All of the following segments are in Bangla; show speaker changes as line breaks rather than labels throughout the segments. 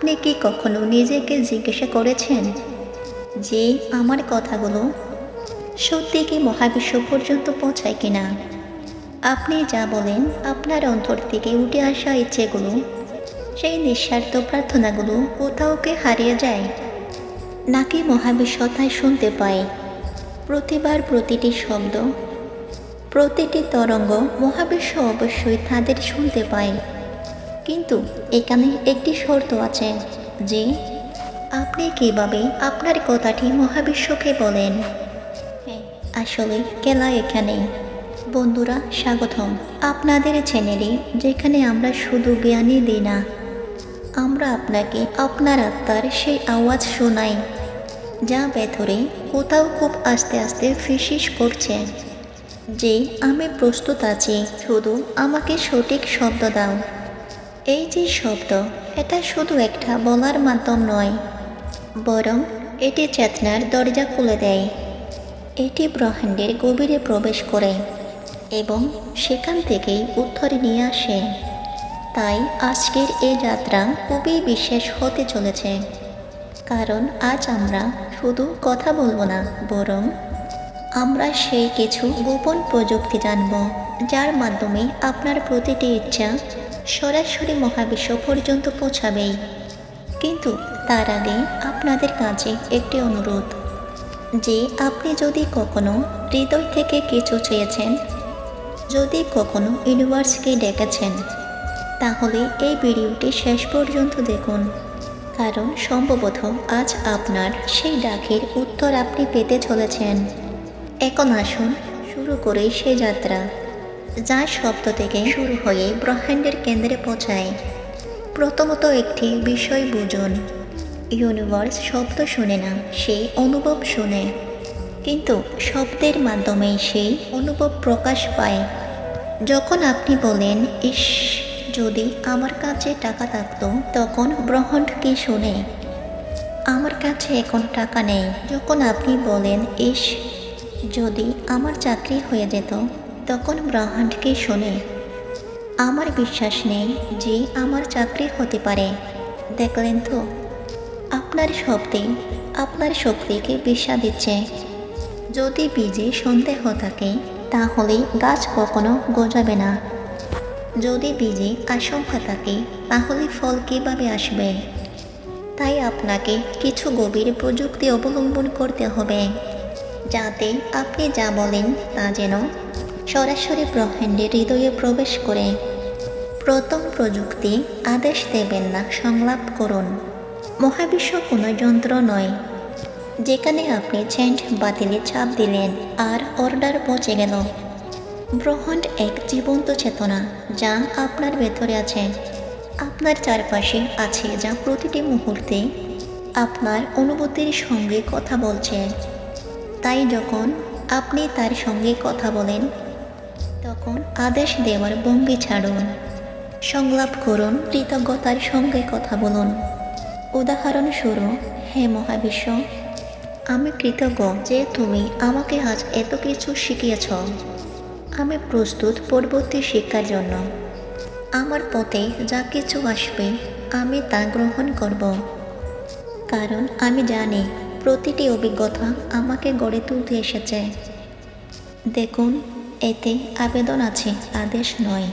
আপনি কি কখনো নিজেকে জিজ্ঞাসা করেছেন? যে আমার কথাগুলো। সত্যি কি মহাবিশ্ব পর্যন্ত পৌঁছায় কিনা? আপনি যা বলেন, আপনার অন্তর থেকে উঠে আসা ইচ্ছেগুলো, সেই নিঃস্বার্থ প্রার্থনাগুলো কোথাও কি হারিয়ে যায়? নাকি মহাবিশ্ব তাই শুনতে পায়? প্রতিবার প্রতিটি শব্দ, প্রতিটি তরঙ্গ মহাবিশ্ব অবশ্যই তাদের শুনতে পায়। কিন্তু এখানে একটি শর্ত আছে, যে আপনি কীভাবে আপনার কথাটি মহাবিশ্বকে বলেন। হ্যাঁ আসলে খেলা এখানে। বন্ধুরা, স্বাগতম। আপনাদের চ্যানেলে যেখানে আমরা শুধু জ্ঞানই দিই না, আমরা আপনাকে আপনার আত্মার সেই আওয়াজ শোনাই, যা ভেতরে কোথাও খুব আস্তে আস্তে ফিসিস করছে, যে আমি প্রস্তুত আছি, শুধু আমাকে সঠিক শব্দ দাও। এই যে শব্দ, এটা শুধু একটা বলার মাধ্যম নয়, বরং এটি চেতনার দরজা খুলে দেয়। এটি ব্রহ্মাণ্ডের গভীরে প্রবেশ করে এবং সেখান থেকেই উত্তর নিয়ে আসে। তাই আজকের এই যাত্রা খুবই বিশেষ হতে চলেছে। কারণ আজ আমরা শুধু কথা বলব না, বরং আমরা সেই কিছু গোপন প্রযুক্তি জানব, যার মাধ্যমে আপনার প্রতিটি ইচ্ছা সরাসরি মহাবিশ্ব পর্যন্ত পৌঁছাবেই। কিন্তু তার আগে আপনাদের কাছে একটি অনুরোধ, যে আপনি যদি কখনো হৃদয় থেকে কিছু চেয়েছেন, যদি কখনো ইউনিভার্সকে ডেকেছেন, তাহলে এই ভিডিওটি শেষ পর্যন্ত দেখুন। কারণ সম্ভবত আজ আপনার সেই ডাকের উত্তর আপনি পেতে চলেছেন। এখন আসুন, শুরু করে সে যাত্রা। যা শব্দ থেকে শুরু হয়ে ব্রহ্মাণ্ডের কেন্দ্রে পৌঁছায়। প্রথমত একটি বিষয় বুঝুন। ইউনিভার্স শব্দ শুনে না, সে অনুভব শুনে। কিন্তু শব্দের মাধ্যমে সেই অনুভব প্রকাশ পায়। যখন আপনি বলেন, ইস, যদি আমার কাছে টাকা থাকতো, তখন ব্রহ্মাণ্ড কি শুনে? আমার কাছে এখন টাকা নেই। যখন আপনি বলেন, ইস, যদি আমার চাকরি হয়ে যেত তখন ব্রহ্মাণ্ড কি শোনে, আমার বিশ্বাস নেই যে আমার চাকরি হতে পারে। দেখলেন তো, আপনার শব্দে আপনার শক্তিকে বিষা দিচ্ছে। যদি বীজে সন্দেহ থাকে, তাহলে গাছ কখনো গজাবে না। যদি বীজে আশঙ্কা থাকে, তাহলে ফল কীভাবে আসবে? তাই আপনাকে কিছু গভীর প্রযুক্তি অবলম্বন করতে হবে, যাতে আপনি যা বলেন তা যেন সরাসরি ব্রহ্মাণ্ডের হৃদয়ে প্রবেশ করে প্রথম প্রযুক্তি আদেশ দেবেন না, সংলাপ করুন। মহাবিশ্ব কোনো যন্ত্র নয়। যেখানে আপনি চেঞ্জ বাতিলে চাপ দিলেন, আর অর্ডার পৌঁছে গেল। ব্রহ্মাণ্ড এক জীবন্ত চেতনা, যা আপনার ভেতরে আছে। আপনার চারপাশে আছে যা প্রতিটি মুহূর্তে আপনার অনুভূতির সঙ্গে কথা বলছে। তাই যখন আপনি তার সঙ্গে কথা বলেন তখন আদেশ দেওয়ার ভঙ্গি ছাড়ুন। সংলাপ করুন, কৃতজ্ঞতার সঙ্গে কথা বলুন। উদাহরণস্বরূপ হে মহাবিশ্ব, আমি কৃতজ্ঞ যে তুমি আমাকে আজ এত কিছু শিখিয়েছ। আমি প্রস্তুত পরবর্তী শিক্ষার জন্য। আমার পথে যা কিছু আসবে, আমি তা গ্রহণ করব। কারণ আমি জানি প্রতিটি অভিজ্ঞতা আমাকে গড়ে তুলতে এসেছে। দেখুন এতে আবেদন আছে, আদেশ নয়।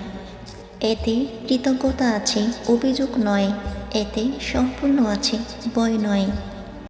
এতে কৃতজ্ঞতা আছে, অভিযোগ নয়। এতে সম্পূর্ণ আছে বই নয়।